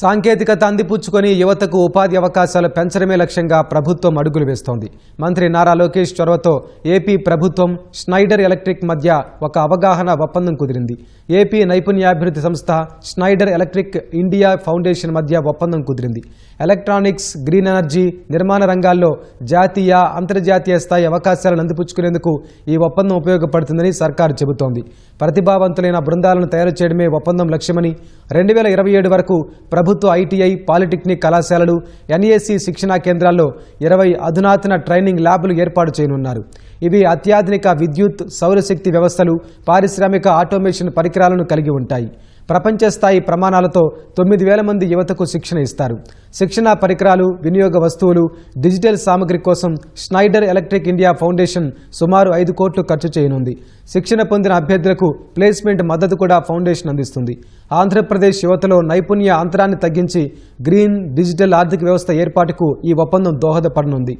సాంకేతికత అందిపుచ్చుకొని యువతకు ఉపాధి అవకాశాలు పెంచడమే లక్ష్యంగా ప్రభుత్వం అడుగులు వేస్తోంది. మంత్రి నారా లోకేష్ చొరవతో ఏపీ ప్రభుత్వం స్నైడర్ ఎలక్ట్రిక్ మధ్య ఒక అవగాహన ఒప్పందం కుదిరింది. ఏపీ నైపుణ్యాభివృద్ధి సంస్థ స్నైడర్ ఎలక్ట్రిక్ ఇండియా ఫౌండేషన్ మధ్య ఒప్పందం కుదిరింది. ఎలక్ట్రానిక్స్ గ్రీన్ ఎనర్జీ నిర్మాణ రంగాల్లో జాతీయ అంతర్జాతీయ స్థాయి అవకాశాలను అందిపుచ్చుకునేందుకు ఈ ఒప్పందం ఉపయోగపడుతుందని సర్కారు చెబుతోంది. ప్రతిభావంతులైన బృందాలను తయారు చేయడమే ఒప్పందం లక్ష్యమని రెండు వేల ఇరవై ఏడు వరకు ప్రభుత్వ ఐటీఐ పాలిటెక్నిక్ కళాశాలలు ఎన్ఏసీ శిక్షణా కేంద్రాల్లో ఇరవై అధునాతన ట్రైనింగ్ ల్యాబ్లు ఏర్పాటు చేయనున్నారు. ఇవి అత్యాధునిక విద్యుత్ సౌరశక్తి వ్యవస్థలు పారిశ్రామిక ఆటోమేషన్ పరికరాలను కలిగి ఉంటాయి. ప్రపంచ స్థాయి ప్రమాణాలతో తొమ్మిది వేల మంది యువతకు శిక్షణ ఇస్తారు. శిక్షణ పరికరాలు వినియోగ వస్తువులు డిజిటల్ సామగ్రి కోసం స్నైడర్ ఎలక్ట్రిక్ ఇండియా ఫౌండేషన్ సుమారు ఐదు కోట్లు ఖర్చు చేయనుంది. శిక్షణ పొందిన అభ్యర్థులకు ప్లేస్మెంట్ మద్దతు కూడా ఫౌండేషన్ అందిస్తుంది. ఆంధ్రప్రదేశ్ యువతలో నైపుణ్య అంతరాన్ని తగ్గించి గ్రీన్ డిజిటల్ ఆర్థిక వ్యవస్థ ఏర్పాటుకు ఈ ఒప్పందం దోహదపడనుంది.